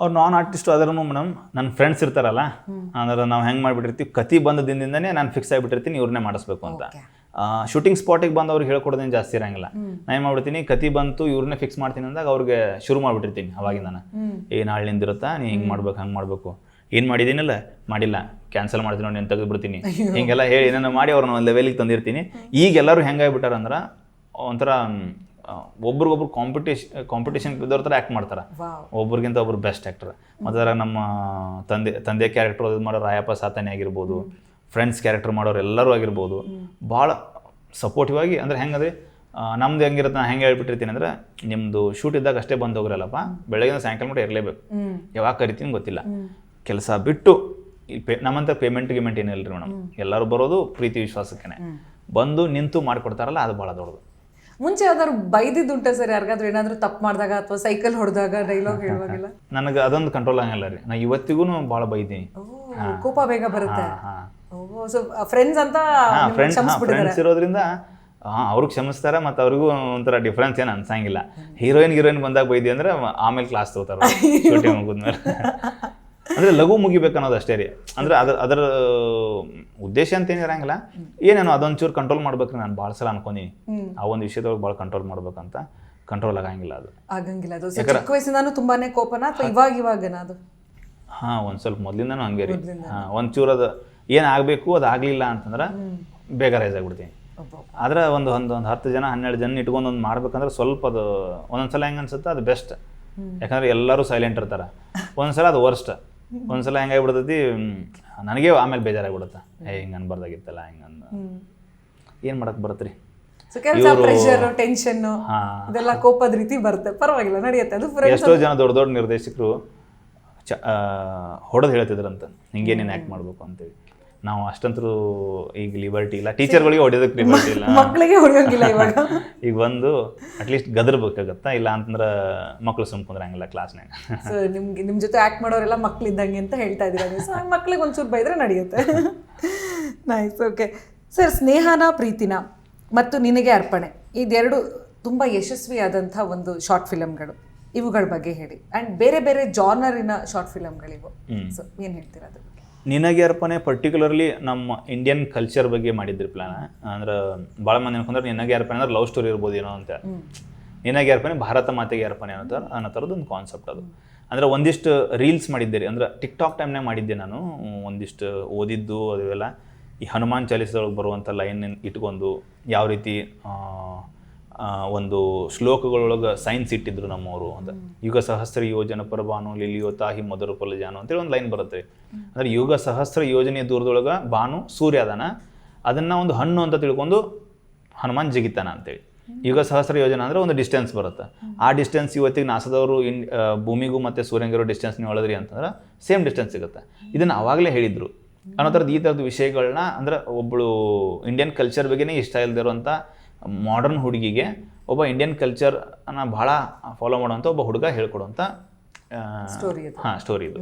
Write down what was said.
ಅವ್ರು ನಾನ್ ಆರ್ಟಿಸ್ಟ್ ಆದ್ರೂ ಮೇಡಮ್ ನನ್ನ ಫ್ರೆಂಡ್ಸ್ ಇರ್ತಾರಲ್ಲ ಅಂದ್ರೆ ನಾವು ಹೆಂಗ್ ಮಾಡ್ಬಿಟ್ಟಿರ್ತೀವಿ ಕತಿ ಬಂದ ದಿನದಿಂದನೇ ನಾನು ಫಿಕ್ಸ್ ಆಗಿಬಿಟ್ಟಿರ್ತೀನಿ ಇವ್ರನ್ನೇ ಮಾಡಿಸ್ಬೇಕು ಅಂತ. ಶೂಟಿಂಗ್ ಸ್ಪಾಟಿಗೆ ಬಂದು ಅವ್ರಿಗೆ ಹೇಳ್ಕೊಡೋದೇನು ಜಾಸ್ತಿ ಇರಂಗಿಲ್ಲ. ನಾನು ಏನು ಮಾಡ್ಬಿಡ್ತೀನಿ ಕತಿ ಬಂತು ಇವ್ರನ್ನೇ ಫಿಕ್ಸ್ ಮಾಡ್ತೀನಿ ಅಂದಾಗ ಅವ್ರಿಗೆ ಶುರು ಮಾಡಿಬಿಟ್ಟಿರ್ತೀನಿ ಅವಾಗಿಂದ ನಾನು ಏ ನಾಳಿನಿಂದ ಇರುತ್ತಾ? ನೀ ಹಿಂಗೆ ಮಾಡ್ಬೇಕು ಹಂಗೆ ಮಾಡಬೇಕು. ಏನು ಮಾಡಿದ್ದೀನಲ್ಲ ಮಾಡಿಲ್ಲ. ಕ್ಯಾನ್ಸಲ್ ಮಾಡ್ತೀನಿ ನೋಡಿ ನಾನು ತೆಗೆದುಬಿಡ್ತೀನಿ. ಹಿಂಗೆಲ್ಲ ಹೇಳಿ ಏನೇನೋ ಮಾಡಿ ಅವ್ರನ್ನ ಒಂದು ಲೆವೆಲಿಗೆ ತಂದಿರ್ತೀನಿ. ಈಗ ಎಲ್ಲರೂ ಹೆಂಗಾಗ್ಬಿಟ್ಟಾರಂದ್ರೆ ಒಂಥರ ಒಬ್ರಿಗೊಬ್ರು ಕಾಂಪಿಟೇಷನ್ ಕಾಂಪಿಟೇಷನ್ ಇದ್ದವ್ರ ಥರ ಆ್ಯಕ್ಟ್ ಮಾಡ್ತಾರೆ. ಒಬ್ರಿಗಿಂತ ಒಬ್ರು ಬೆಸ್ಟ್ ಆ್ಯಕ್ಟರ್ ಮತ್ತು ನಮ್ಮ ತಂದೆ ತಂದೆ ಕ್ಯಾರೆಕ್ಟರ್ ಇದು ಮಾಡೋ ರಾಯಪ್ಪ ಸಾತಾನೆ ಆಗಿರ್ಬೋದು ಫ್ರೆಂಡ್ಸ್ ಕ್ಯಾರೆಕ್ಟರ್ ಮಾಡೋರು ಎಲ್ಲರೂ ಆಗಿರ್ಬೋದು ಭಾಳ ಸಪೋರ್ಟಿವ್ ಆಗಿ ಅಂದರೆ ಹೆಂಗಂದ್ರೆ ನಮ್ದು ಹೆಂಗಿರುತ್ತೆ ನಾನು ಹೆಂಗೆ ಹೇಳ್ಬಿಟ್ಟಿರ್ತೀನಿ ಅಂದ್ರೆ ನಿಮ್ಮದು ಶೂಟ್ ಇದ್ದಾಗ ಅಷ್ಟೇ ಬಂದು ಹೋಗ್ರಲ್ಲಪ್ಪ ಬೆಳಗ್ಗೆ ಸಾಯಂಕಾಲ ಮಟ್ಟ ಇರಲೇಬೇಕು. ಯಾವಾಗ ಕರಿತೀನಿ ಗೊತ್ತಿಲ್ಲ. ಕೆಲಸ ಬಿಟ್ಟು ಈ ಪೇ ನಮ್ಮಂತ ಪೇಮೆಂಟ್ ಗಿಮೆಂಟ್ ಏನಿಲ್ಲ ರೀ ಮೇಡಮ್ ಎಲ್ಲರೂ ಬರೋದು ಪ್ರೀತಿ ವಿಶ್ವಾಸಕ್ಕೇನೆ. ಬಂದು ನಿಂತು ಮಾಡಿಕೊಡ್ತಾರಲ್ಲ ಅದು ಭಾಳ ದೊಡ್ಡದು. ಮುಂಚೆ ಯಾವ್ದಾದ್ರು ಬೈದಿದ್ದುಂಟ ಸರ್? ಯಾರಿಗಾದ್ರೂ ಏನಾದ್ರೂ ತಪ್ಪು ಮಾಡಿದಾಗ ಅಥವಾ ಸೈಕಲ್ ಹೊಡೆದಾಗ ಡೈಲಾಗ್ ಹೇಳುವಾಗೆಲ್ಲ? ನನಗೆ ಅದೊಂದು ಕಂಟ್ರೋಲ್ ಆಗಲ್ಲ ರೀ. ನಾ ಇವತ್ತಿಗೂ ಭಾಳ ಬೈದೀನಿ. ಕೋಪ ಬೇಗ ಬರುತ್ತೆ. ಸೊ ಫ್ರೆಂಡ್ಸ್ ಅಂತ ನಿಮ್ಗೆ ಫ್ರೆಂಡ್ಸ್ ಕ್ಷಮಿಸ್ಬಿಟ್ಟಿದ್ದಾರೆ ಫ್ರೆಂಡ್ಸ್ ಇರೋದ್ರಿಂದ ಹಾಂ ಅವ್ರಿಗೆ ಕ್ಷಮಿಸ್ತಾರೆ ಮತ್ತು ಅವ್ರಿಗೂ ಒಂಥರ ಡಿಫ್ರೆನ್ಸ್ ಏನು ಅನ್ಸಂಗಿಲ್ಲ. ಹೀರೋಯಿನ್ ಹೀರೋಯಿನ್ ಬಂದಾಗ ಬೈದಿ ಅಂದ್ರೆ ಆಮೇಲೆ ಕ್ಲಾಸ್ ತಗೋತಾರೆ ಶೂಟಿಂಗ್ ಮುಗಿದ್ಮೇಲೆ. ಅಂದ್ರೆ ಲಘು ಮುಗಿಬೇಕು ಅನ್ನೋದು ಅಷ್ಟೇ ರೀ. ಅಂದ್ರೆ ಅದ್ರ ಅದರ ಉದ್ದೇಶ ಅಂತ ಏನಿರಂಗಿಲ್ಲ ಏನೇನೋ ಅದೊಂಚೂರು ಕಂಟ್ರೋಲ್ ಮಾಡ್ಬೇಕ್ರಿ ನಾನು ಭಾಳ ಸಲ ಅನ್ಕೊಂಡಿನಿ. ಆ ಒಂದು ವಿಷಯದೊಳಗೆ ಭಾಳ ಕಂಟ್ರೋಲ್ ಮಾಡ್ಬೇಕಂತ ಕಂಟ್ರೋಲ್ ಆಗಂಗಿಲ್ಲ ಅದು. ಆಗಂಗಿಲ್ಲ ಅದು. ಚಿಕ್ಕ ವಯಸ್ಸಿಂದಾನು ತುಂಬಾನೇ ಕೋಪನ ಅಥವಾ ಇವಾಗ ಇವಾಗನ ಅದು? ಹಾಂ ಒಂದು ಸ್ವಲ್ಪ ಮೊದಲಿಂದನೂ ಹಂಗೆ ರೀ. ಹಾಂ ಒಂಚೂರು ಅದು ಏನು ಆಗಬೇಕು ಅದು ಆಗಲಿಲ್ಲ ಅಂತಂದ್ರೆ ಬೇಗ ರೈಸ್ ಆಗಿಬಿಡ್ತೀನಿ. ಆದ್ರೆ ಒಂದು ಒಂದು ಒಂದು ಹತ್ತು ಜನ ಹನ್ನೆರಡು ಜನ ಇಟ್ಕೊಂಡು ಒಂದು ಮಾಡ್ಬೇಕಂದ್ರೆ ಸ್ವಲ್ಪ ಅದು ಒಂದೊಂದ್ಸಲ ಹೆಂಗ ಅನ್ಸುತ್ತೆ ಅದು ಬೆಸ್ಟ್ ಯಾಕಂದ್ರೆ ಎಲ್ಲರೂ ಸೈಲೆಂಟ್ ಇರ್ತಾರೆ. ಒಂದ್ಸಲ ಅದು ವರ್ಸ್ಟ್ ಒಂದ್ಸಲ ಹೆಂಗಾಗ್ಬಿಡ್ತೈತಿ ನನಗೆ ಆಮೇಲೆ ಬೇಜಾರಾಗ್ಬಿಡುತ್ತೆ. ಏ ಹಿಂಗ ಅನ್ಬಾರ್ದಾಗಿತ್ತಲ್ಲ ಹಿಂಗೆ ಅಂದ. ಮಾಡಕ್ ಏನು ಮಾಡಕ್ಕೆ ಬರುತ್ತೆ ರೀ ಸೊ ಕೆಲಸ ಪ್ರೆಷರ್ ಟೆನ್ಷನ್ ಇದೆಲ್ಲ ಕೋಪದ ರೀತಿ ಬರುತ್ತೆ. ಪರವಾಗಿಲ್ಲ ನಡೆಯುತ್ತೆ. ಅದು ಎಷ್ಟೋ ಜನ ದೊಡ್ಡ ದೊಡ್ಡ ನಿರ್ದೇಶಕರು ಚ ಹೊಡೆದು ಹೇಳ್ತಿದ್ರಂತ. ಹಿಂಗೆ ನೀನು ಆ್ಯಕ್ಟ್ ಮಾಡಬೇಕು ಅಂತೇಳಿ. ನಾವು ಅಷ್ಟಂತರೂ ಈಗ ಲಿಬರ್ಟಿ ಇಲ್ಲ. ಟೀಚರ್ಗಳಿಗೆ ಹೊಡೆಯೋದಕ್ಕೆ ಲಿಬರ್ಟಿ ಇಲ್ಲ. ಮಕ್ಕಳಿಗೆ ಹೊಡೆಯೋಂಗಿಲ್ಲ ಇವಾಗ. ಈಗ ಬಂದು ಅಟ್ಲೀಸ್ಟ್ ಗದರ್ಬೇಕಾಗತ್ತಾ? ಇಲ್ಲ ಅಂತಂದ್ರೆ ಮಕ್ಕಳು ಸುಮ್ಕೊಂಡ್ರಂಗಿಲ್ಲ ಕ್ಲಾಸ್ನಾಗ ಸೊ ನಿಮ್ಗೆ ನಿಮ್ ಜೊತೆ ಆಕ್ಟ್ ಮಾಡೋರೆಲ್ಲ ಮಕ್ಳಿದ್ದಂಗೆ ಅಂತ ಹೇಳ್ತಾ ಇದ್ದೀರಾ ನೀವು? ಸೊ ಮಕ್ಳಿಗೆ ಒಂಚೂರು ಬೈದ್ರೆ ನಡೆಯುತ್ತೆ. ನೈಸ್ ಓಕೆ ಸರ್ ಸ್ನೇಹನ ಪ್ರೀತಿನ ಮತ್ತು ನಿನಗೆ ಅರ್ಪಣೆ. ಇದೆರಡು ತುಂಬ ಯಶಸ್ವಿಯಾದಂಥ ಒಂದು ಶಾರ್ಟ್ ಫಿಲಮ್ಗಳು ಇವುಗಳ ಬಗ್ಗೆ ಹೇಳಿ. ಆ್ಯಂಡ್ ಬೇರೆ ಬೇರೆ ಜಾನರಿನ ಶಾರ್ಟ್ ಫಿಲಮ್ಗಳಿವು ಸೊ ಏನು ಹೇಳ್ತೀರಾ ಅದ್ರ ಬಗ್ಗೆ? ನಿನಗೆ ಅರ್ಪಣೆ ಪರ್ಟಿಕ್ಯುಲರ್ಲಿ ನಮ್ಮ ಇಂಡಿಯನ್ ಕಲ್ಚರ್ ಬಗ್ಗೆ ಮಾಡಿದ್ರಿ ಪ್ಲಾನ್ ಅಂದ್ರೆ ಭಾಳ ಮಂದಿ ಅನ್ಕೊಂಡ್ರೆ ನಿನಗೆ ಅರ್ಪಣೆ ಅಂದ್ರೆ ಲವ್ ಸ್ಟೋರಿ ಇರ್ಬೋದೇನೋ ಅಂತ. ನಿನಗೆ ಅರ್ಪಣೆ ಭಾರತ ಮಾತೆಗೆ ಅರ್ಪಣೆ ಅನ್ನೋ ಥರ ಅನ್ನೋ ಥರದ್ದು ಒಂದು ಕಾನ್ಸೆಪ್ಟ್ ಅದು. ಅಂದ್ರೆ ಒಂದಿಷ್ಟು ರೀಲ್ಸ್ ಮಾಡಿದ್ದೆ ರೀ ಅಂದ್ರೆ ಟಿಕ್ ಟಾಕ್ ಟೈಮ್ನಾಗ ಮಾಡಿದ್ದೆ ನಾನು. ಒಂದಿಷ್ಟು ಓದಿದ್ದು ಅದೆಲ್ಲ ಈ ಹನುಮಾನ್ ಚಾಲೀಸದೊಳಗೆ ಬರುವಂಥ ಲೈನ್ ಇಟ್ಕೊಂಡು ಯಾವ ರೀತಿ ಒಂದು ಶ್ಲೋಕಗಳೊಳಗೆ ಸೈನ್ಸ್ ಇಟ್ಟಿದ್ರು ನಮ್ಮವರು ಅಂತ. ಯುಗ ಸಹಸ್ರ ಯೋಜನ ಪರಬಾನು ಲಿಲಿಯೋ ತಾಹಿ ಮೊದಲು ಜಾನು ಅಂತೇಳಿ ಒಂದು ಲೈನ್ ಬರುತ್ತೆ. ಅಂದ್ರೆ ಯುಗ ಸಹಸ್ರ ಯೋಜನೆ ದೂರದೊಳಗೆ ಬಾನು ಸೂರ್ಯ ಅದಾನ. ಅದನ್ನ ಒಂದು ಹಣ್ಣು ಅಂತ ತಿಳ್ಕೊಂಡು ಹನುಮಾನ್ ಜಿಗಿತಾನ ಅಂತೇಳಿ. ಯುಗ ಸಹಸ್ರ ಯೋಜನೆ ಅಂದ್ರೆ ಒಂದು ಡಿಸ್ಟೆನ್ಸ್ ಬರುತ್ತೆ. ಆ ಡಿಸ್ಟೆನ್ಸ್ ಇವತ್ತಿಗೆ ನಾಸದವರು ಇನ್ ಭೂಮಿಗೂ ಮತ್ತೆ ಸೂರ್ಯಂಗಿರೋ ಡಿಸ್ಟೆನ್ಸ್ ನೀವು ಅಂತಂದ್ರೆ ಸೇಮ್ ಡಿಸ್ಟೆನ್ಸ್ ಸಿಗುತ್ತೆ. ಇದನ್ನ ಅವಾಗಲೇ ಹೇಳಿದ್ರು. ಅನ್ನೋ ಥರದ್ದು ಈ ಥರದ್ದು ವಿಷಯಗಳನ್ನ ಅಂದ್ರೆ ಒಬ್ಬಳು ಇಂಡಿಯನ್ ಕಲ್ಚರ್ ಬಗ್ಗೆನೇ ಇಷ್ಟ ಇಲ್ಲದೆ ಇರುವಂಥ ಮಾಡರ್ನ್ ಹುಡುಗಿಗೆ ಒಬ್ಬ ಇಂಡಿಯನ್ ಕಲ್ಚರ್ ಅನ್ನ ಬಹಳ ಫಾಲೋ ಮಾಡುವಂಥ ಒಬ್ಬ ಹುಡುಗ ಹೇಳ್ಕೊಡುವಂಥ. ಹಾಂ ಸ್ಟೋರಿ ಇದು